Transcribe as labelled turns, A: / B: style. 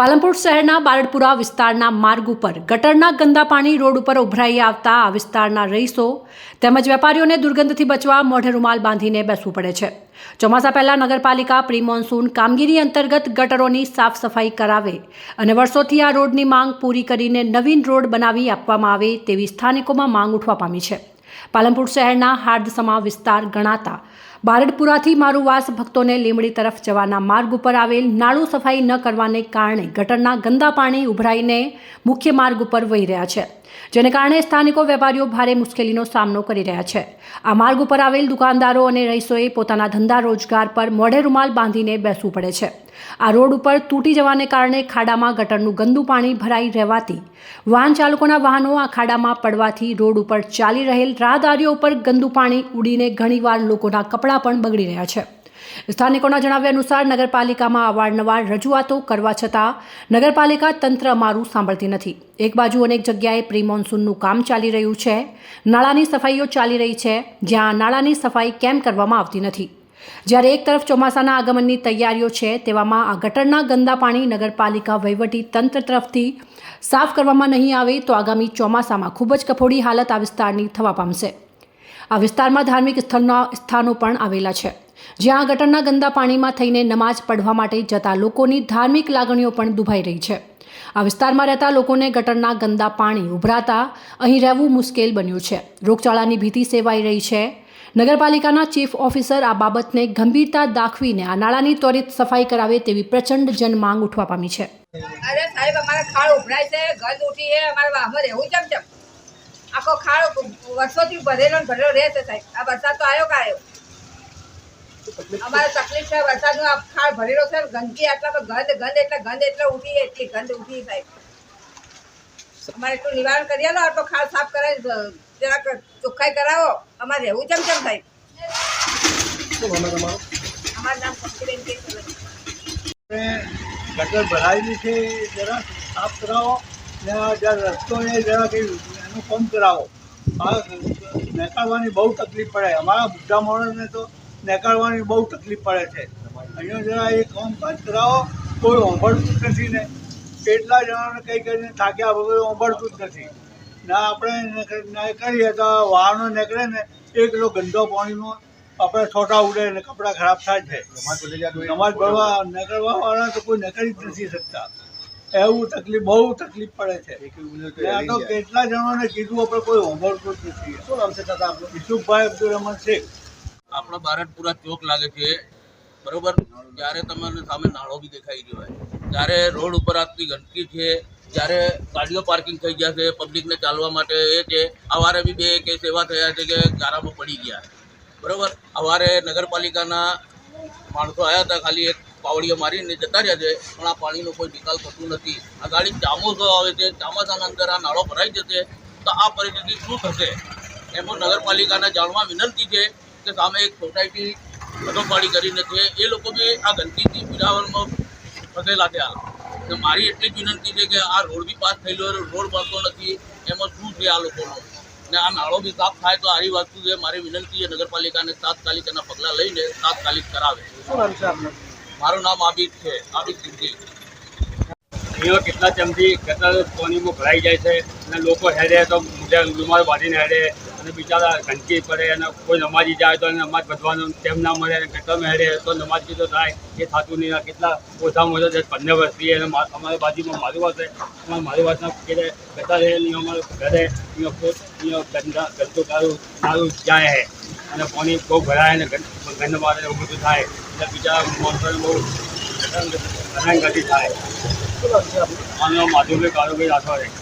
A: પાલનપુર શહેરના બારડપુરા વિસ્તારના માર્ગ ઉપર ગટરના ગંદા પાણી રોડ ઉપર ઉભરાઈ આવતા આ વિસ્તારના રહીશો તેમજ વેપારીઓને દુર્ગંધથી બચવા મોઢે રૂમાલ બાંધીને બેસવું પડે છે. ચોમાસા પહેલા નગરપાલિકા પ્રી મોન્સૂન કામગીરી અંતર્ગત ગટરોની સાફ સફાઈ કરાવે અને વર્ષોથી આ રોડની માંગ પૂરી કરીને નવીન રોડ બનાવી આપવામાં આવે તેવી સ્થાનિકોમાં માંગ ઉઠવા પામી છે. પાલનપુર શહેરના હાર્દસમા વિસ્તાર ગણાતા. બારડપુરાથી મારુવાસ ભક્તોને લીમડી તરફ જવાના માર્ગ ઉપર આવેલ નાળું સફાઈ ન કરવાને કારણે ગટરના ગંદા પાણી ઉભરાઈને મુખ્ય માર્ગ ઉપર વહી રહ્યા છે. જેને કારણે સ્થાનિકો વેપારીઓ ભારે મુશ્કેલીનો સામનો કરી રહ્યા છે. આ માર્ગ ઉપર આવેલ દુકાનદારો અને રહીશોએ પોતાના ધંધા રોજગાર પર મોઢે રૂમાલ બાંધીને બેસવું પડે છે. આ રોડ ઉપર તૂટી જવાને કારણે ખાડામાં ગટરનું ગંદુ પાણી ભરાઈ રહેવાથી વાહન ચાલકોના વાહનો આ ખાડામાં પડવાથી રોડ ઉપર ચાલી રહેલ રાહદારીઓ ઉપર ગંદુ પાણી ઉડીને ઘણીવાર લોકોના કપડાં પણ બગડી રહ્યા છે. સ્થાનિકોના જણાવ્યા અનુસાર નગરપાલિકામાં અવારનવાર રજૂઆતો કરવા છતાં નગરપાલિકા તંત્ર અમારું સાંભળતી નથી. એક બાજુ અનેક જગ્યાએ પ્રી મોન્સૂનનું કામ ચાલી રહ્યું છે, નાળાની સફાઈઓ ચાલી રહી છે, જ્યાં નાળાની સફાઈ કેમ કરવામાં આવતી નથી. જ્યારે એક તરફ ચોમાસાના આગમનની તૈયારીઓ છે, તેવામાં આ ગટરના ગંદા પાણી નગરપાલિકા વહીવટી તંત્ર તરફથી સાફ કરવામાં નહીં આવે, તો આગામી ચોમાસામાં ખૂબ જ કફોડી હાલત આ વિસ્તારની થવા પામશે. આ વિસ્તારમાં ધાર્મિક સ્થળના સ્થાનો પણ આવેલા છે. જ્યાં ગટરના ગંદા પાણીમાં થઈને નમાજ પઢવા માટે જતા લોકોની ધાર્મિક લાગણીઓ પણ દુભાઈ રહી છે. આ વિસ્તારમાં રહેતા લોકોને ગટરના ગંદા પાણી ઉભરાતા અહીં રહેવું મુશ્કેલ બન્યું છે. રોગચાળાની ભીતિ સેવાઈ રહી છે. નગરપાલિકાના ચીફ ઓફિસર આ બાબતને ગંભીરતા દાખવીને આ નાળાની ત્વરિત સફાઈ કરાવે તેવી પ્રચંડ જનમાંગ ઉઠવા પામી છે.
B: અરે સાહેબ, અમારા ખાડ ઉભરાય છે, ગંધ ઉઠી છે, અમારે વાહમાં રહેવું ચમ ચમ આખો ખાડ વર્ષોથી ભરેલો ભરેલો રહે છે સાહેબ. આ વરસાદ તો આવ્યો કાયો અમારે તકલીફ છે વરસાદનો આ ખાડ ભરેલો છે ગંદકી આટલા તો ગંધ ગંધ એટલે ગંધ એટલે ઉઠી એટલી ગંધ ઉઠી સાહેબ અમારે એટલું નિવારણ કરી આલો આટલો ખાડ સાફ કરાવી જરાક ચોખ્ખાઈ કરાવો. અમારે રહેવું ચમ ચમ સાહેબ અમારું નામ પંકીબેન કે
C: ગટર ભરાયેલી છે જરા સાફ કરાવો ને રસ્તો એ જરા કંઈ એનું કામ કરાવો. આ નીકાળવાની બહુ તકલીફ પડે. અમારા બુઢા માણસને તો નીકાળવાની બહુ તકલીફ પડે છે. અહીંયા જરા એ કામકાજ કરાવો કોઈ ઓંભળતું જ નથી ને. કેટલા જણાને કંઈ કરીને થાક્યા વગર ઓંભળતું જ નથી. ના આપણે કરીએ તો વાહનો નીકળે ને એક કિલો ગંદો પાણીનો આપણે છોટા ઉડે ને કપડાં ખરાબ થાય છે. નમાજ પઢવા નીકળવા વાળા તો કોઈ નીકળી જ નથી શકતા. એવું તકલીફ બહુ તકલીફ પડે છે. આ તો કેટલા જણાને કીધું આપણે કોઈ સાંભળતું જ નથી. શું નામ છે દાદા આપણું યુસુફભાઈ અબ્દુલ રહેમાન શેખ.
D: આપણો પૂરા ચોક લાગે છે. બરોબર? ત્યારે તમને સામે નાળો બી દેખાઈ રહ્યો હોય. ત્યારે રોડ ઉપર આટલી ગંદકી છે, જ્યારે ગાડીઓ પાર્કિંગ થઈ ગયા છે, પબ્લિકને ચાલવા માટે એ છે અવારે બી બે કેસ એવા થયા છે કે ગારામાં પડી ગયા. બરોબર? અવારે નગરપાલિકાના માણસો આવ્યા હતા, ખાલી એક પાવડીઓ મારીને જતા રહ્યા છે, પણ આ પાણીનો કોઈ નિકાલ થતું નથી. આ ગાડી ચામોસો આવે છે, ચામાસાના અંદર આ નાળો ભરાઈ જશે, તો આ પરિસ્થિતિ શું થશે? એમાં નગરપાલિકાને જાણવા વિનંતી છે કે સામે એક સોસાયટી પાડી કરીને છે એ લોકો બી આ ગંદકીથી પીડાવામાં ફસેલા છે હાલ તો મારી એટલી જ વિનંતી છે કે આ રોડ બી પાસ થયેલો રોડ બનતો નથી એમાં શું છે આ લોકોનો? ને આ નાળો બી સાફ થાય તો આરી વસ્તુ છે? મારી વિનંતી છે નગરપાલિકાને તાત્કાલિક એના પગલાં લઈને તાત્કાલિક કરાવે.
C: શું છે
D: મારું નામ આબિદ છે આબિદ સિદ્દીક
E: એવા કેટલા ચમથી કેટલા પાણીમાં ભરાઈ જાય છે અને લોકો હેડે તો રૂમાલ બાંધીને હેડે. અને બિચારા ગંદકી પડે અને કોઈ નમાજી જાય તો એને નમાજ બધવાનું તેમ ના મળે અને ગટરમાં હેડે તો નમાજ કીધો થાય, એ થતું નહીં. કેટલા ઓછામાં ઓછા દસ પંદર વર્ષથી અને અમારી બાજુમાં મારું વાત અમારે મારી વાતના કે બધા છે અહીંયા અમારે ઘરે ગંદા ગંદુ સારું સારું જાય છે અને પાણી બહુ ભરાય અને ગંદ મારે એવું બધું થાય. એટલે બિચારા મોટર બહુ થાય
C: છે આપનું
E: આનો માધુભાઈ કાળુભાઈ રાઠોડ.